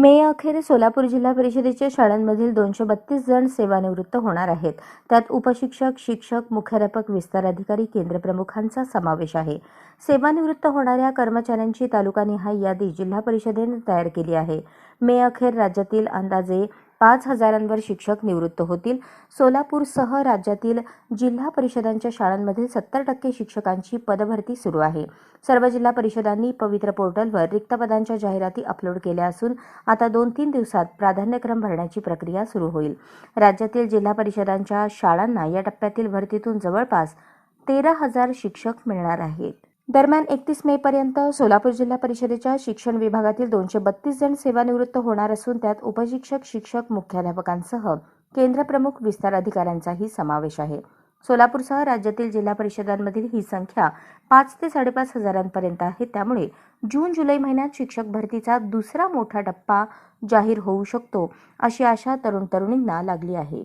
मे अखेर सोलापूर जिल्हा परिषदेच्या शाळांमधील दोनशे बत्तीस जण सेवानिवृत्त होणार आहेत. त्यात उपशिक्षक शिक्षक मुख्याध्यापक विस्तार अधिकारी केंद्रप्रमुखांचा समावेश आहे. सेवानिवृत्त होणाऱ्या कर्मचाऱ्यांची तालुकानिहाय यादी जिल्हा परिषदेने तयार केली आहे. मे अखेर राज्यातील अंदाजे पाच हजारांवर शिक्षक निवृत्त होतील. सोलापूरसह राज्यातील जिल्हा परिषदांच्या शाळांमधील सत्तर टक्के शिक्षकांची पदभरती सुरू आहे. सर्व जिल्हा परिषदांनी पवित्र पोर्टलवर रिक्त पदांच्या जाहिराती अपलोड केल्या असून आता दोन तीन दिवसात प्राधान्यक्रम भरण्याची प्रक्रिया सुरू होईल. राज्यातील जिल्हा परिषदांच्या शाळांना या टप्प्यातील भरतीतून जवळपास तेरा हजार शिक्षक मिळणार आहेत. दरम्यान एकतीस मे पर्यंत सोलापूर जिल्हा परिषदेच्या शिक्षण विभागातील दोनशे बत्तीस जण सेवानिवृत्त होणार असून त्यात उपशिक्षक शिक्षक मुख्याध्यापकांसह केंद्रप्रमुख विस्तार अधिकाऱ्यांचाही समावेश आहे. सोलापूरसह राज्यातील जिल्हा परिषदांमधील ही संख्या पाच ते साडेपाच हजारांपर्यंत आहे. त्यामुळे जून जुलै महिन्यात शिक्षक भरतीचा दुसरा मोठा टप्पा जाहीर होऊ शकतो अशी आशा तरुण तरुणींना लागली आहे.